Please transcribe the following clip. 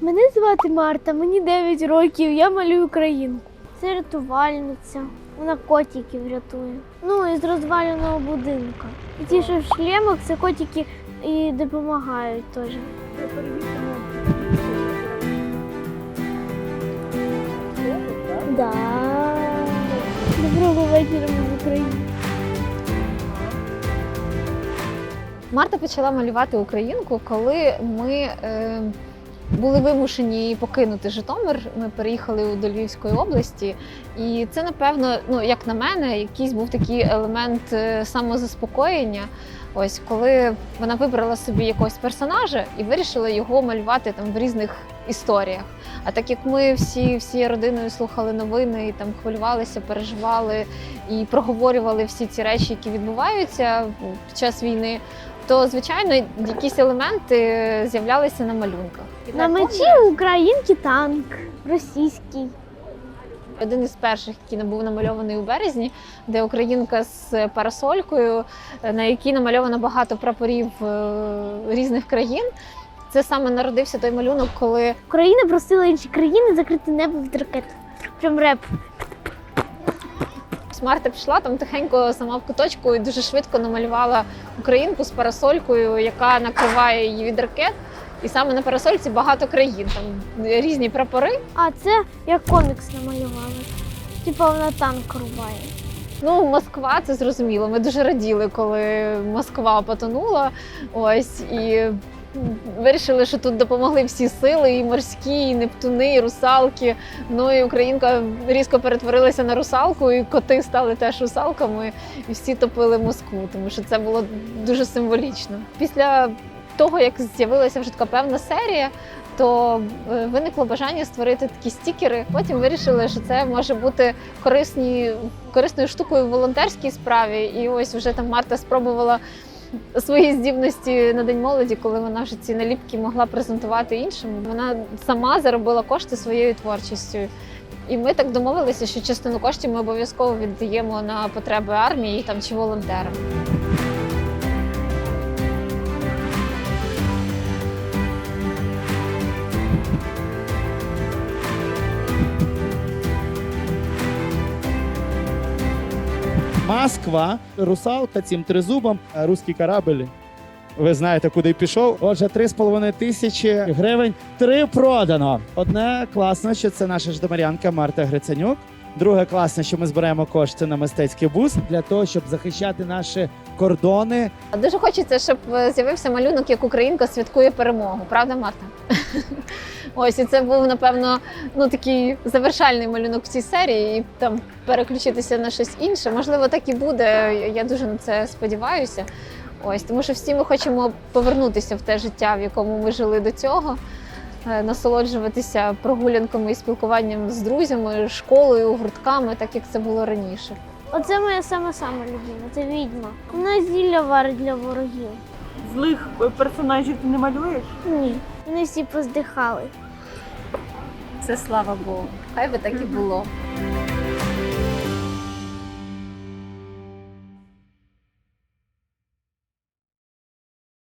Мене звати Марта, мені 9 років, я малюю українку. Це рятувальниця. Вона котиків рятує. Ну, із розваленого будинку. І ті, що в шлемах, це котики і допомагають теж. Да. Доброго вечора в Україні. Марта почала малювати українку, коли ми е, були вимушені покинути Житомир. Ми переїхали до Львівської області, і це, напевно, ну як на мене, якийсь був такий елемент е, самозаспокоєння. Ось коли вона вибрала собі якогось персонажа і вирішила його малювати там в різних історіях. А так як ми всі всією родиною слухали новини і там хвилювалися, переживали і проговорювали всі ці речі, які відбуваються під час війни, то звичайно якісь елементи з'являлися на малюнках. На мечі українки танк російський. Один із перших, який був намальований у березні, де українка з парасолькою, на якій намальовано багато прапорів е, різних країн. Це саме народився той малюнок, коли Україна просила інші країни закрити небо від ракет. Прям реп. Марта пішла там тихенько сама в куточку і дуже швидко намалювала українку з парасолькою, яка накриває її від ракет. І саме на парасольці багато країн, там різні прапори. А це як комікс намалювали. Типа вона танк рубає. Ну, Москва, це зрозуміло. Ми дуже раділи, коли Москва потонула. Ось і вирішили, що тут допомогли всі сили, і морські, і нептуни, і русалки. Ну і Українка різко перетворилася на русалку, і коти стали теж русалками, і всі топили Москву, тому що це було дуже символічно. Після того, як з'явилася вже така певна серія. То е, виникло бажання створити такі стікери. Потім вирішили, що це може бути корисні, корисною штукою в волонтерській справі. І ось вже там Марта спробувала свої здібності на день молоді, коли вона вже ці наліпки могла презентувати іншим. Вона сама заробила кошти своєю творчістю. І ми так домовилися, що частину коштів ми обов'язково віддаємо на потреби армії там чи волонтерам. Москва, русалка цим тризубом, руський корабль. Ви знаєте, куди пішов. Отже, 3,5 тисячі гривень. Три продано. Одне класно, що це наша ждомарянка Марта Грицанюк. Друге класно, що ми збираємо кошти на мистецький бус для того, щоб захищати наші кордони. Дуже хочеться, щоб е, з'явився малюнок, як Українка святкує перемогу. Правда, Марта? Ось і це був напевно ну такий завершальний малюнок в цій серії, і там переключитися на щось інше. Можливо, так і буде. Я дуже на це сподіваюся. Ось тому, що всі ми хочемо повернутися в те життя, в якому ми жили до цього, е, насолоджуватися прогулянками і спілкуванням з друзями, школою, гуртками, так як це було раніше. Оце моя сама сама любима, це відьма. Вона зілля варить для ворогів. Злих е, персонажів ти не малюєш? Ні. Вони всі поздихали. Це слава Богу. Хай би так і було.